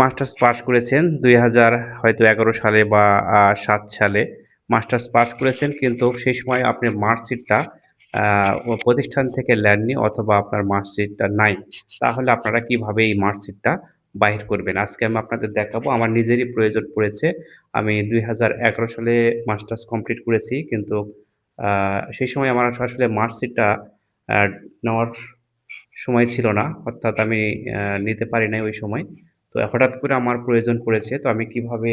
Masters pass করেছেন দুই হাজার হয়তো এগারো সালে বা সাত সালে। মাস্টার্স পাস করেছেন কিন্তু সেই সময় আপনি মার্কশিটটা প্রতিষ্ঠান থেকে নেননি অথবা আপনার মার্কশিটটা নাই। তাহলে আপনারা কীভাবে এই মার্কশিটটা বাহির করবেন? আজকে আমি আপনাদের দেখাবো। আমার নিজেরই প্রয়োজন পড়েছে। আমি দুই হাজার এগারো সালে মাস্টার্স কমপ্লিট করেছি কিন্তু সেই সময় আমার আসলে মার্কশিটটা নেওয়ার সময় ছিল না। অর্থাৎ আমি নিতে পারি নাই ওই সময়। তো হঠাৎ করে আমার প্রয়োজন পড়েছে, তো আমি কীভাবে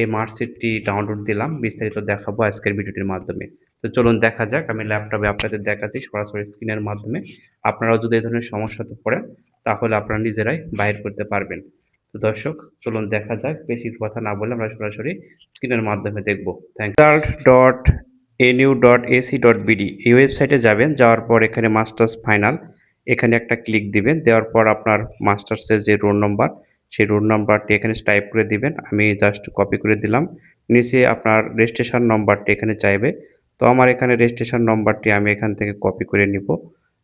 এই মার্কশিটটি ডাউনলোড দিলাম বিস্তারিত দেখাবো আজকের ভিডিওটির মাধ্যমে। তো চলুন দেখা যাক, আমি ল্যাপটপে আপনাদের দেখাচ্ছি সরাসরি স্ক্রিনের মাধ্যমে। আপনারাও যদি এই ধরনের সমস্যাতে পড়েন, তাহলে আপনারা নিজেরাই বাইর করতে পারবেন। তো দর্শক, চলুন দেখা যাক, বেশি কথা না বলে আমরা সরাসরি স্ক্রিনের মাধ্যমে দেখব। Thank dot NU dot AC dot BD এই ওয়েবসাইটে যাবেন, যাওয়ার পর এখানে মাস্টার্স ফাইনাল এখানে একটা ক্লিক দিবেন, দেওয়ার পর আপনার মাস্টার্সের যে রোল নম্বর সেই রোল নাম্বারটি এখানে টাইপ করে দিবেন। আমি জাস্ট কপি করে দিলাম। নিচে আপনার রেজিস্ট্রেশন নম্বরটি এখানে চাইবে। তো আমার এখানে রেজিস্ট্রেশন নম্বরটি আমি এখান থেকে কপি করে নিব।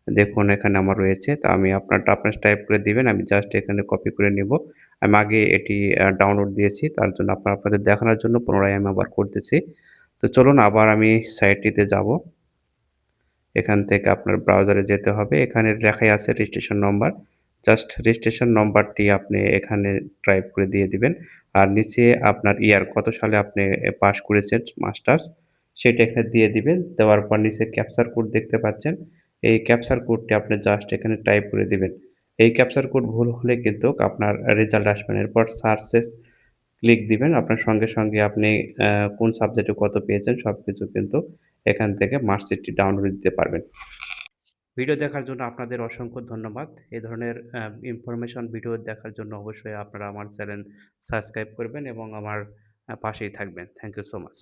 দেখুন, এখানে আমার রয়েছে। তো আমি আপনারটা আপনার টাইপ করে দিবেন। আমি জাস্ট এখানে কপি করে নিব। আমি আগে এটি ডাউনলোড দিয়েছি। তার জন্য আপনার, আপনাদের দেখানোর জন্য পুনরায় আমি আবার করতেছি। তো চলুন, আবার আমি সাইটটিতে যাব। এখান থেকে আপনার ব্রাউজারে যেতে হবে। এখানে লেখাই আছে রেজিস্ট্রেশন নম্বর জাস্ট রেজিস্ট্রেশন নম্বরটি আপনি এখানে টাইপ করে দিয়ে দিবেন। আর নিচে আপনার ইয়ার কত সালে আপনি পাস করেছেন মাস্টার্স সেটা এখানে দিয়ে দিবেন। দেওয়ার পর নিচে ক্যাপচার কোড দেখতে পাচ্ছেন। এই ক্যাপচার কোডটি আপনি জাস্ট এখানে টাইপ করে দিবেন। এই ক্যাপচার কোড ভুল হলে কিন্তু আপনার রেজাল্ট আসবেন এরপর সার্চেস ক্লিক দিবেন। আপনার সঙ্গে সঙ্গে আপনি কোন সাবজেক্টে কত পেয়েছেন সব কিছু কিন্তু এখান থেকে মার্কশিটটি ডাউনলোড দিতে পারবেন। ভিডিও দেখার জন্য আপনাদের অসংখ্য ধন্যবাদ। এই ধরনের ইনফরমেশন ভিডিও দেখার জন্য অবশ্যই আপনারা আমার চ্যানেল সাবস্ক্রাইব করবেন এবং আমার পাশেই থাকবেন। Thank you so much